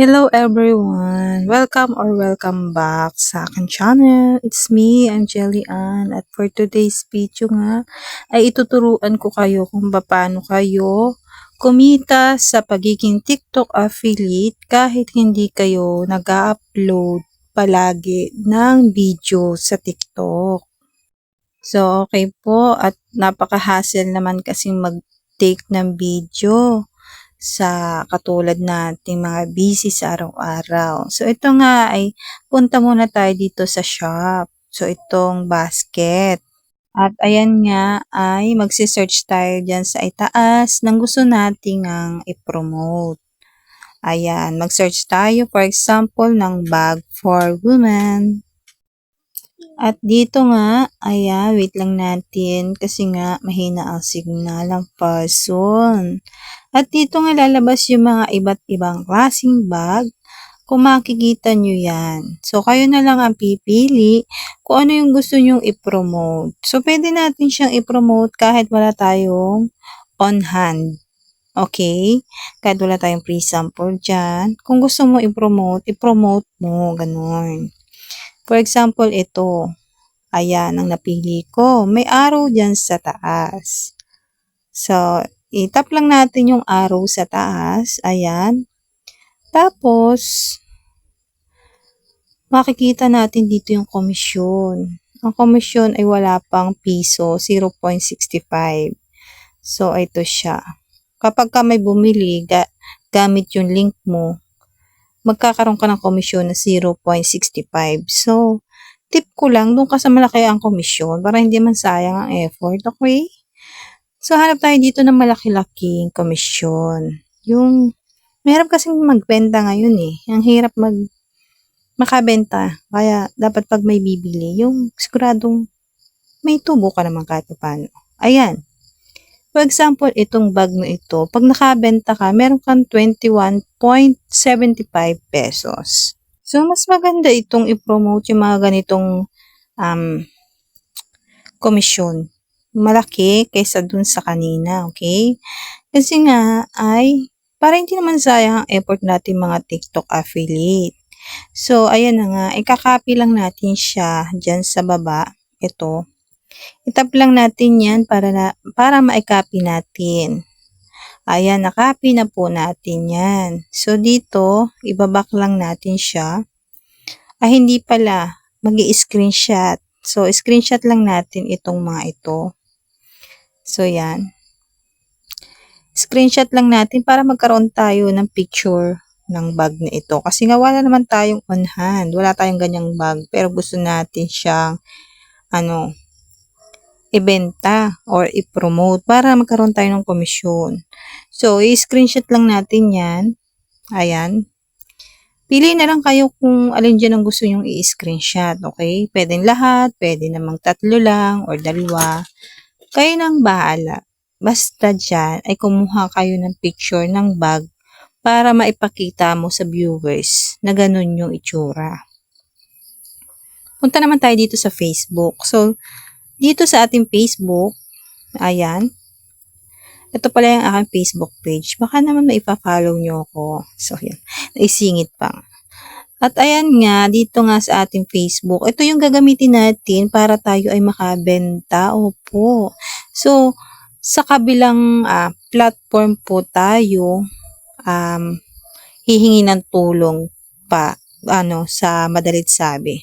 Hello everyone! Welcome or welcome back sa akin channel. It's me, Jelly Ann. At for today's video nga, ay ituturuan ko kayo kung paano kayo kumita sa pagiging TikTok affiliate kahit hindi kayo nag-upload palagi ng video sa TikTok. So, okay po. At napaka-hassle naman kasing mag-take ng video sa katulad nating mga busy sa araw-araw. So, ito nga ay punta muna tayo dito sa shop. So, itong basket. At ayan nga ay magsi-search tayo dyan sa itaas ng gusto nating ang i-promote. Ayan, mag-search tayo for example ng bag for women. At dito nga, ayan, wait lang natin kasi nga mahina ang signal ng person. At dito nga lalabas yung mga iba't ibang klaseng bag. Kung makikita nyo yan. So, kayo na lang ang pipili kung ano yung gusto nyong i-promote. So, pwede natin siyang i-promote kahit wala tayong on hand. Okay? Kahit wala tayong pre-sample dyan. Kung gusto mo i-promote, i-promote mo. Ganun. For example, ito. Ayan, ang napili ko. May arrow dyan sa taas. So, itap lang natin yung arrow sa taas. Ayan. Tapos, makikita natin dito yung komisyon. Ang komisyon ay wala pang piso, 0.65. So, ito siya. Kapag ka may bumili, ga gamit yung link mo, magkakaroon ka ng komisyon na 0.65. So, tip ko lang, doon ka sa malaki ang komisyon para hindi man sayang ang effort, okay? So, hanap tayo dito ng malaki-laking komisyon. Yung, mahirap kasing magbenta ngayon eh. Ang hirap mag, makabenta. Kaya, dapat pag may bibili, yung siguradong may tubo ka naman kahit paano. Ayan. For example, itong bag na ito, pag nakabenta ka, meron kang 21.75 pesos. So, mas maganda itong i-promote yung mga ganitong um, komisyon malaki kaysa dun sa kanina, okay? Kasi nga ay para hindi naman sayang ang effort natin mga TikTok affiliate. So, ayan na nga, ikakopy lang natin siya dyan sa baba. Ito. Itap lang natin yan para, na, para ma-copy natin. Ayan, nakopy na po natin yan. So, dito, ibabak lang natin siya. Ah, hindi pala. mag screenshot So, screenshot lang natin itong mga ito. So, yan. Screenshot lang natin para magkaroon tayo ng picture ng bag na ito. Kasi nga wala naman tayong on hand. Wala tayong ganyang bag. Pero gusto natin siyang ano, ibenta or i-promote para magkaroon tayo ng komisyon. So, i-screenshot lang natin yan. Ayan. Pili na lang kayo kung alin dyan ang gusto nyong i-screenshot. Okay? Pwede lahat. Pwede namang tatlo lang or dalawa. Kayo nang bahala. Basta dyan ay kumuha kayo ng picture ng bag para maipakita mo sa viewers na ganun yung itsura. Punta naman tayo dito sa Facebook. So, dito sa ating Facebook, ayan, ito pala yung aking Facebook page. Baka naman maipa-follow nyo ako. So, yan. Naisingit pa. At ayan nga, dito nga sa ating Facebook, ito yung gagamitin natin para tayo ay makabenta. Opo. So, sa kabilang uh, platform po tayo, um, hihingi ng tulong pa, ano, sa madalit sabi.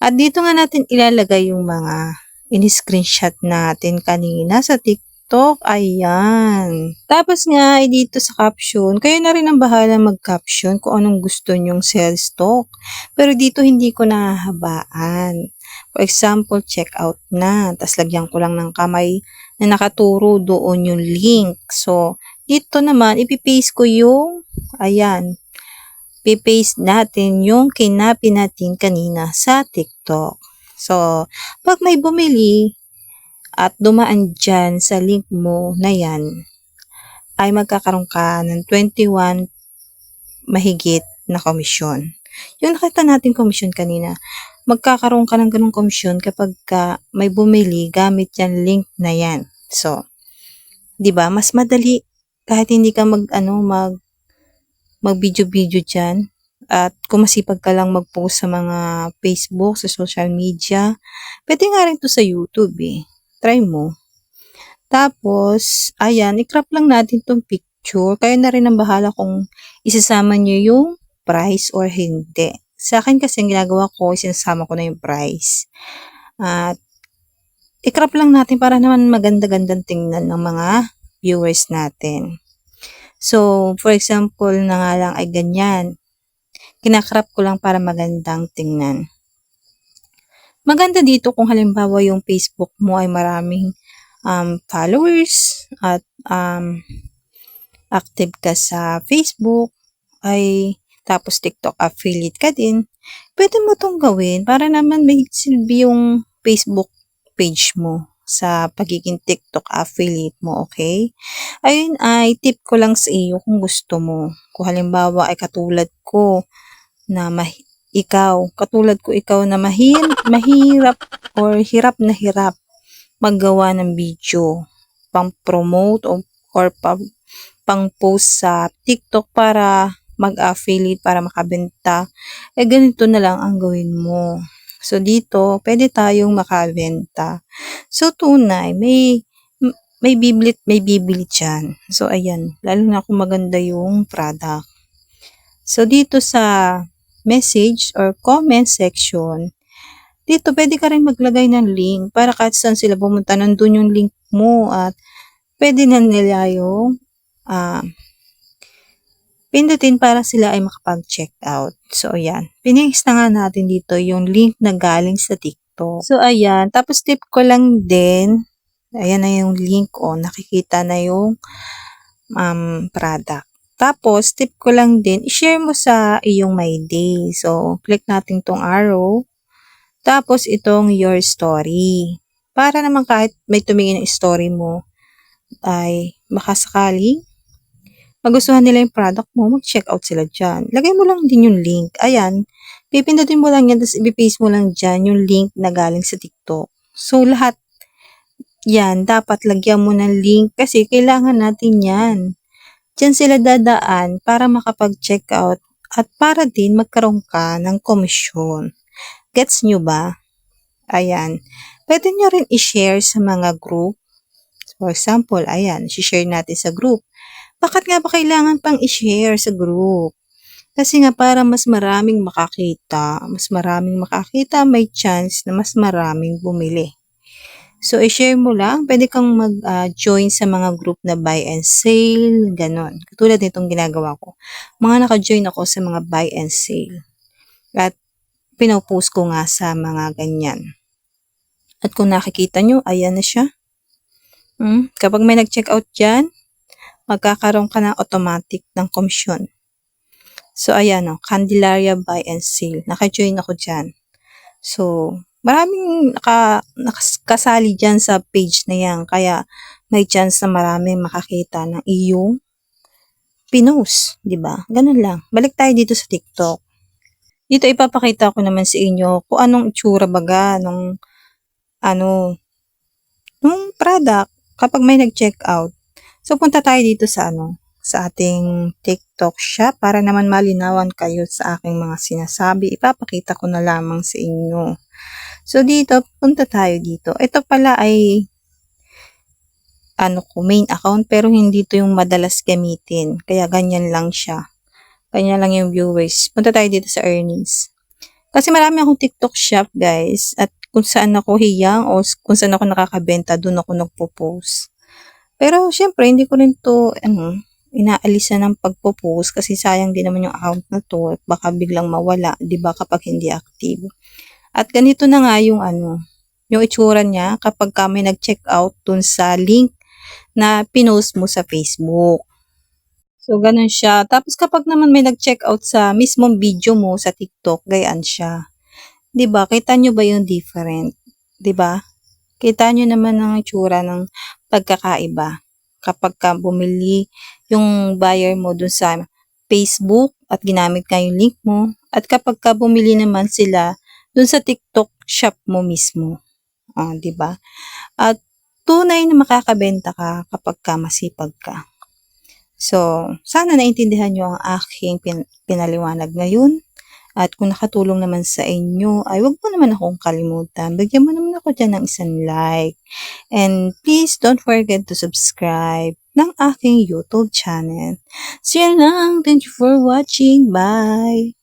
At dito nga natin ilalagay yung mga in-screenshot natin kanina sa TikTok. Ayan. Tapos nga, ay dito sa caption, kayo na rin ang bahala mag-caption kung anong gusto nyong sales talk. Pero dito hindi ko nahahabaan. For example, check out na. Tapos lagyan ko lang ng kamay na nakaturo doon yung link. So, dito naman, ipipaste ko yung, ayan, pipaste natin yung kinapi natin kanina sa TikTok. So, pag may bumili, at dumaan dyan sa link mo na yan, ay magkakaroon ka ng 21 mahigit na komisyon. Yung nakita natin komisyon kanina, magkakaroon ka ng ganong komisyon kapag ka may bumili gamit yan link na yan. So, 'di ba? Mas madali kahit hindi ka mag ano mag mag-video-video dyan. At kung masipag ka lang mag-post sa mga Facebook, sa social media, pwede nga rin to sa YouTube eh. Try mo. Tapos, ayan, i-crop lang natin tong picture. Kayo na rin ang bahala kung isasama nyo yung price or hindi. Sa akin kasi ang ginagawa ko, sinasama ko na yung price. At i-crop lang natin para naman maganda-gandang tingnan ng mga viewers natin. So, for example na nga lang ay ganyan. Kinakrap ko lang para magandang tingnan. Maganda dito kung halimbawa yung Facebook mo ay maraming um, followers at um, active ka sa Facebook ay tapos TikTok affiliate ka din, pwede mo tong gawin para naman may silbi yung Facebook page mo sa pagiging TikTok affiliate mo, okay? Ayun ay tip ko lang sa iyo kung gusto mo. Kung halimbawa ay katulad ko na mah- ikaw, katulad ko ikaw na mahir mahirap or hirap na hirap maggawa ng video pang promote o, or pa, pang post sa TikTok para mag-affiliate para makabenta, eh ganito na lang ang gawin mo. So, dito, pwede tayong makabenta. So, tunay, may may biblit, may bibili dyan. So, ayan. Lalo na kung maganda yung product. So, dito sa message or comment section, dito pwede ka rin maglagay ng link para kahit saan sila pumunta, nandun yung link mo at pwede na nila yung uh, pindutin para sila ay makapag-check out. So, ayan. Pinihis na nga natin dito yung link na galing sa TikTok. So, ayan. Tapos, tip ko lang din, ayan na yung link oh, nakikita na yung um, product. Tapos, tip ko lang din, i-share mo sa iyong My Day. So, click natin tong arrow. Tapos, itong Your Story. Para naman kahit may tumingin ng story mo, ay makasakaling magustuhan nila yung product mo, mag-check out sila dyan. Lagay mo lang din yung link. Ayan, pipindutin mo lang yan, tapos i-paste mo lang dyan yung link na galing sa TikTok. So, lahat yan, dapat lagyan mo ng link kasi kailangan natin yan. Diyan sila dadaan para makapag-check out at para din magkaroon ka ng komisyon. Gets nyo ba? Ayan. Pwede nyo rin i-share sa mga group. For example, ayan, i-share natin sa group bakit nga ba kailangan pang i-share sa group? Kasi nga para mas maraming makakita, mas maraming makakita, may chance na mas maraming bumili. So, i-share mo lang. Pwede kang mag-join uh, sa mga group na buy and sale, ganon. Katulad nitong ginagawa ko. Mga naka-join ako sa mga buy and sale. At pinopost ko nga sa mga ganyan. At kung nakikita nyo, ayan na siya. Hmm? Kapag may nag-check out dyan, magkakaroon ka ng automatic ng komisyon. So, ayan o, oh, Candelaria Buy and Sale. Naka-join ako dyan. So, maraming naka, nakasali dyan sa page na yan. Kaya, may chance na maraming makakita ng iyong pinost. ba diba? Ganun lang. Balik tayo dito sa TikTok. Dito ipapakita ko naman sa inyo kung anong itsura baga nung ano nung product kapag may nag-check out. So, punta tayo dito sa ano, sa ating TikTok shop para naman malinawan kayo sa aking mga sinasabi. Ipapakita ko na lamang sa inyo. So, dito, punta tayo dito. Ito pala ay ano ko, main account pero hindi to yung madalas gamitin. Kaya ganyan lang siya. Ganyan lang yung viewers. Punta tayo dito sa earnings. Kasi marami akong TikTok shop guys at kung saan ako hiyang o kung saan ako nakakabenta, doon ako nagpo-post. Pero syempre, hindi ko rin to, ano, inaalisa ng pagpo-post kasi sayang din naman yung account na to. Baka biglang mawala, di ba, kapag hindi active. At ganito na nga yung ano, yung itsura niya kapag kami nag-check out dun sa link na pinost mo sa Facebook. So, ganun siya. Tapos kapag naman may nag-check out sa mismong video mo sa TikTok, gayaan siya. 'Di ba? Kita nyo ba yung different? 'Di ba? Kita nyo naman ang itsura ng pagkakaiba. Kapag ka bumili yung buyer mo dun sa Facebook at ginamit ka yung link mo at kapag ka bumili naman sila dun sa TikTok shop mo mismo. Oh, 'di ba? At tunay na makakabenta ka kapag ka masipag ka. So, sana naintindihan nyo ang aking pin- pinaliwanag ngayon. At kung nakatulong naman sa inyo, ay wag mo naman akong kalimutan. Bigyan mo naman ako dyan ng isang like. And please don't forget to subscribe ng aking YouTube channel. So yan lang. Thank you for watching. Bye!